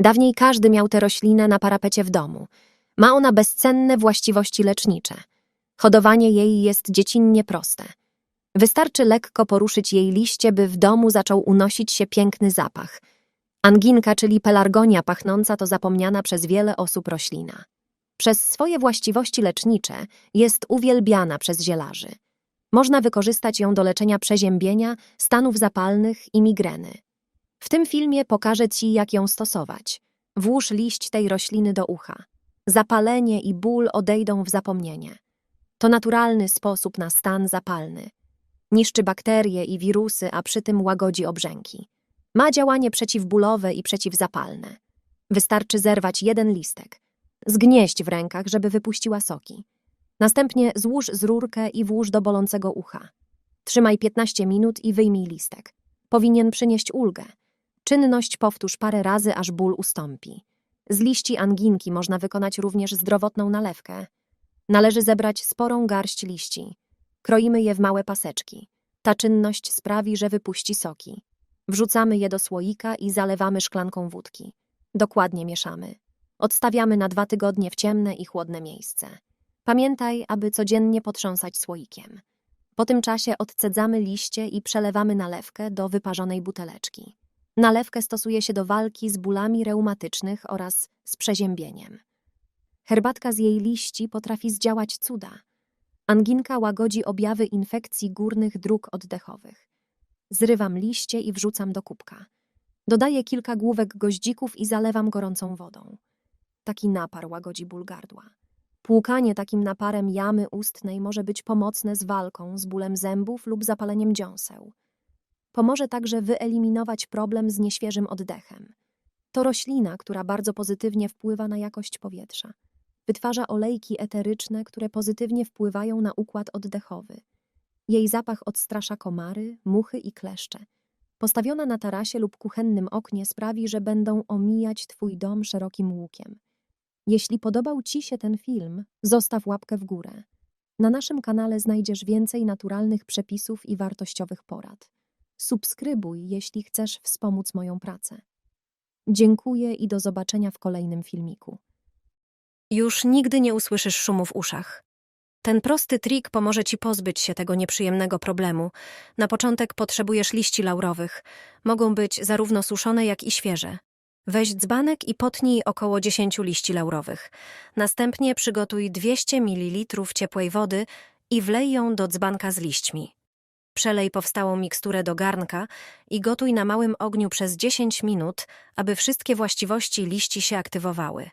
Dawniej każdy miał tę roślinę na parapecie w domu. Ma ona bezcenne właściwości lecznicze. Hodowanie jej jest dziecinnie proste. Wystarczy lekko poruszyć jej liście, by w domu zaczął unosić się piękny zapach. Anginka, czyli pelargonia pachnąca, to zapomniana przez wiele osób roślina. Przez swoje właściwości lecznicze jest uwielbiana przez zielarzy. Można wykorzystać ją do leczenia przeziębienia, stanów zapalnych i migreny. W tym filmie pokażę Ci, jak ją stosować. Włóż liść tej rośliny do ucha. Zapalenie i ból odejdą w zapomnienie. To naturalny sposób na stan zapalny. Niszczy bakterie i wirusy, a przy tym łagodzi obrzęki. Ma działanie przeciwbólowe i przeciwzapalne. Wystarczy zerwać jeden listek. Zgnieść w rękach, żeby wypuściła soki. Następnie złóż z rurkę i włóż do bolącego ucha. Trzymaj 15 minut i wyjmij listek. Powinien przynieść ulgę. Czynność powtórz parę razy, aż ból ustąpi. Z liści anginki można wykonać również zdrowotną nalewkę. Należy zebrać sporą garść liści. Kroimy je w małe paseczki. Ta czynność sprawi, że wypuści soki. Wrzucamy je do słoika i zalewamy szklanką wódki. Dokładnie mieszamy. Odstawiamy na dwa tygodnie w ciemne i chłodne miejsce. Pamiętaj, aby codziennie potrząsać słoikiem. Po tym czasie odcedzamy liście i przelewamy nalewkę do wyparzonej buteleczki. Nalewkę stosuje się do walki z bólami reumatycznych oraz z przeziębieniem. Herbatka z jej liści potrafi zdziałać cuda. Anginka łagodzi objawy infekcji górnych dróg oddechowych. Zrywam liście i wrzucam do kubka. Dodaję kilka główek goździków i zalewam gorącą wodą. Taki napar łagodzi ból gardła. Płukanie takim naparem jamy ustnej może być pomocne z walką z bólem zębów lub zapaleniem dziąseł. Pomoże także wyeliminować problem z nieświeżym oddechem. To roślina, która bardzo pozytywnie wpływa na jakość powietrza. Wytwarza olejki eteryczne, które pozytywnie wpływają na układ oddechowy. Jej zapach odstrasza komary, muchy i kleszcze. Postawiona na tarasie lub kuchennym oknie sprawi, że będą omijać Twój dom szerokim łukiem. Jeśli podobał Ci się ten film, zostaw łapkę w górę. Na naszym kanale znajdziesz więcej naturalnych przepisów i wartościowych porad. Subskrybuj, jeśli chcesz wspomóc moją pracę. Dziękuję i do zobaczenia w kolejnym filmiku. Już nigdy nie usłyszysz szumu w uszach. Ten prosty trik pomoże ci pozbyć się tego nieprzyjemnego problemu. Na początek potrzebujesz liści laurowych. Mogą być zarówno suszone, jak i świeże. Weź dzbanek i potnij około 10 liści laurowych. Następnie przygotuj 200 ml ciepłej wody i wlej ją do dzbanka z liśćmi. Przelej powstałą miksturę do garnka i gotuj na małym ogniu przez 10 minut, aby wszystkie właściwości liści się aktywowały.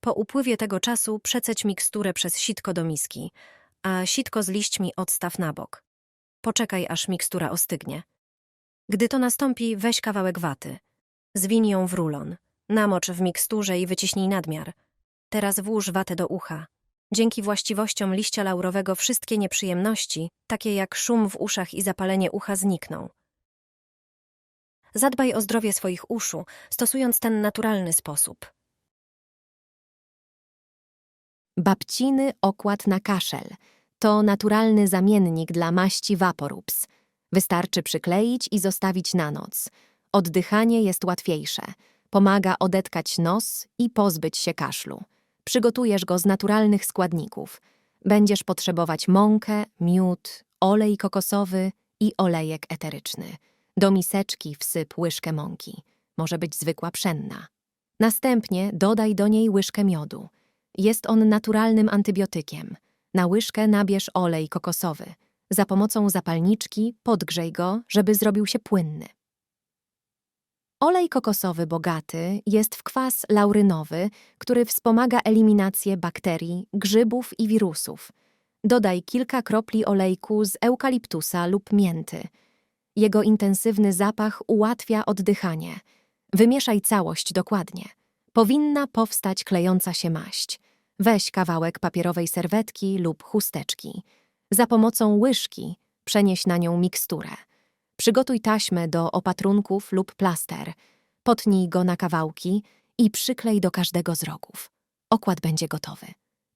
Po upływie tego czasu przeceć miksturę przez sitko do miski, a sitko z liśćmi odstaw na bok. Poczekaj, aż mikstura ostygnie. Gdy to nastąpi, weź kawałek waty. Zwinij ją w rulon. Namocz w miksturze i wyciśnij nadmiar. Teraz włóż watę do ucha. Dzięki właściwościom liścia laurowego wszystkie nieprzyjemności, takie jak szum w uszach i zapalenie ucha, znikną. Zadbaj o zdrowie swoich uszu, stosując ten naturalny sposób. Babciny okład na kaszel to naturalny zamiennik dla maści Vaporubs. Wystarczy przykleić i zostawić na noc. Oddychanie jest łatwiejsze. Pomaga odetkać nos i pozbyć się kaszlu. Przygotujesz go z naturalnych składników. Będziesz potrzebować mąkę, miód, olej kokosowy i olejek eteryczny. Do miseczki wsyp łyżkę mąki. Może być zwykła pszenna. Następnie dodaj do niej łyżkę miodu. Jest on naturalnym antybiotykiem. Na łyżkę nabierz olej kokosowy. Za pomocą zapalniczki podgrzej go, żeby zrobił się płynny. Olej kokosowy bogaty jest w kwas laurynowy, który wspomaga eliminację bakterii, grzybów i wirusów. Dodaj kilka kropli olejku z eukaliptusa lub mięty. Jego intensywny zapach ułatwia oddychanie. Wymieszaj całość dokładnie. Powinna powstać klejąca się maść. Weź kawałek papierowej serwetki lub chusteczki. Za pomocą łyżki przenieś na nią miksturę. Przygotuj taśmę do opatrunków lub plaster. Potnij go na kawałki i przyklej do każdego z rogów. Okład będzie gotowy.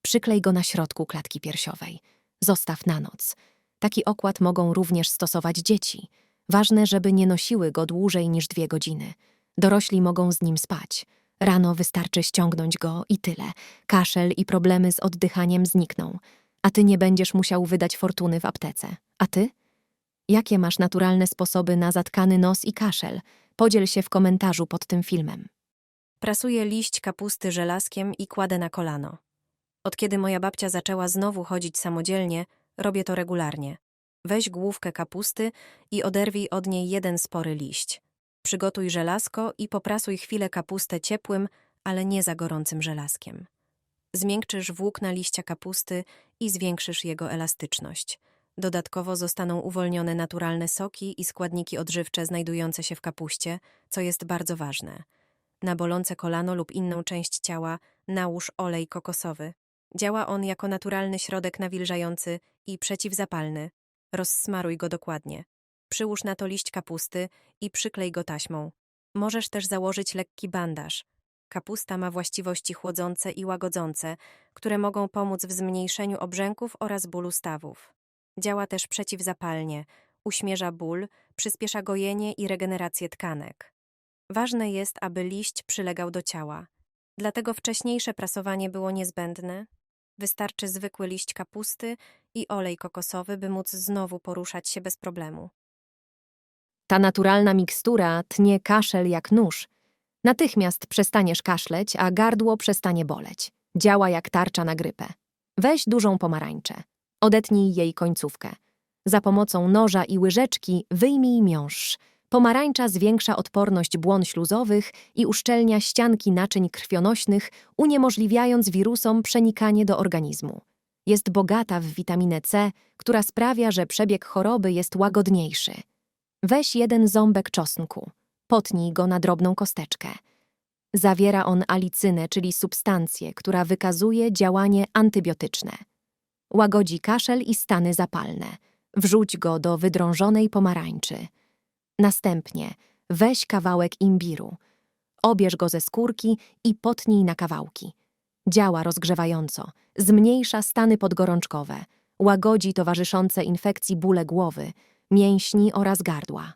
Przyklej go na środku klatki piersiowej. Zostaw na noc. Taki okład mogą również stosować dzieci. Ważne, żeby nie nosiły go dłużej niż dwie godziny. Dorośli mogą z nim spać. Rano wystarczy ściągnąć go i tyle. Kaszel i problemy z oddychaniem znikną. A ty nie będziesz musiał wydać fortuny w aptece. A ty? Jakie masz naturalne sposoby na zatkany nos i kaszel? Podziel się w komentarzu pod tym filmem. Prasuję liść kapusty żelazkiem i kładę na kolano. Od kiedy moja babcia zaczęła znowu chodzić samodzielnie, robię to regularnie. Weź główkę kapusty i oderwij od niej jeden spory liść. Przygotuj żelazko i poprasuj chwilę kapustę ciepłym, ale nie za gorącym żelazkiem. Zmiękczysz włókna liścia kapusty i zwiększysz jego elastyczność. Dodatkowo zostaną uwolnione naturalne soki i składniki odżywcze znajdujące się w kapuście, co jest bardzo ważne. Na bolące kolano lub inną część ciała nałóż olej kokosowy. Działa on jako naturalny środek nawilżający i przeciwzapalny. Rozsmaruj go dokładnie. Przyłóż na to liść kapusty i przyklej go taśmą. Możesz też założyć lekki bandaż. Kapusta ma właściwości chłodzące i łagodzące, które mogą pomóc w zmniejszeniu obrzęków oraz bólu stawów. Działa też przeciwzapalnie, uśmierza ból, przyspiesza gojenie i regenerację tkanek. Ważne jest, aby liść przylegał do ciała. Dlatego wcześniejsze prasowanie było niezbędne. Wystarczy zwykły liść kapusty i olej kokosowy, by móc znowu poruszać się bez problemu. Ta naturalna mikstura tnie kaszel jak nóż. Natychmiast przestaniesz kaszleć, a gardło przestanie boleć. Działa jak tarcza na grypę. Weź dużą pomarańczę. Odetnij jej końcówkę. Za pomocą noża i łyżeczki wyjmij miąższ. Pomarańcza zwiększa odporność błon śluzowych i uszczelnia ścianki naczyń krwionośnych, uniemożliwiając wirusom przenikanie do organizmu. Jest bogata w witaminę C, która sprawia, że przebieg choroby jest łagodniejszy. Weź jeden ząbek czosnku. Potnij go na drobną kosteczkę. Zawiera on alicynę, czyli substancję, która wykazuje działanie antybiotyczne. Łagodzi kaszel i stany zapalne. Wrzuć go do wydrążonej pomarańczy. Następnie weź kawałek imbiru. Obierz go ze skórki i potnij na kawałki. Działa rozgrzewająco, zmniejsza stany podgorączkowe, łagodzi towarzyszące infekcji bóle głowy, mięśni oraz gardła.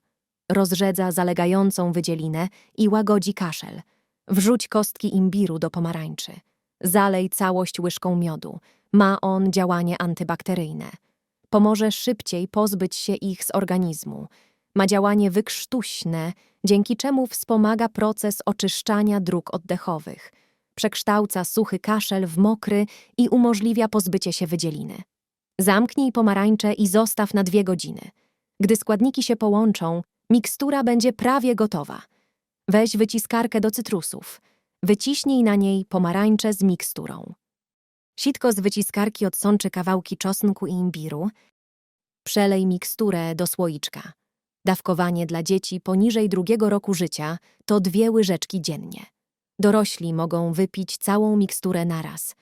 Rozrzedza zalegającą wydzielinę i łagodzi kaszel. Wrzuć kostki imbiru do pomarańczy. Zalej całość łyżką miodu. Ma on działanie antybakteryjne. Pomoże szybciej pozbyć się ich z organizmu. Ma działanie wykrztuśne, dzięki czemu wspomaga proces oczyszczania dróg oddechowych. Przekształca suchy kaszel w mokry i umożliwia pozbycie się wydzieliny. Zamknij pomarańcze i zostaw na dwie godziny. Gdy składniki się połączą, mikstura będzie prawie gotowa. Weź wyciskarkę do cytrusów. Wyciśnij na niej pomarańcze z miksturą. Sitko z wyciskarki odsączy kawałki czosnku i imbiru. Przelej miksturę do słoiczka. Dawkowanie dla dzieci poniżej drugiego roku życia to dwie łyżeczki dziennie. Dorośli mogą wypić całą miksturę naraz.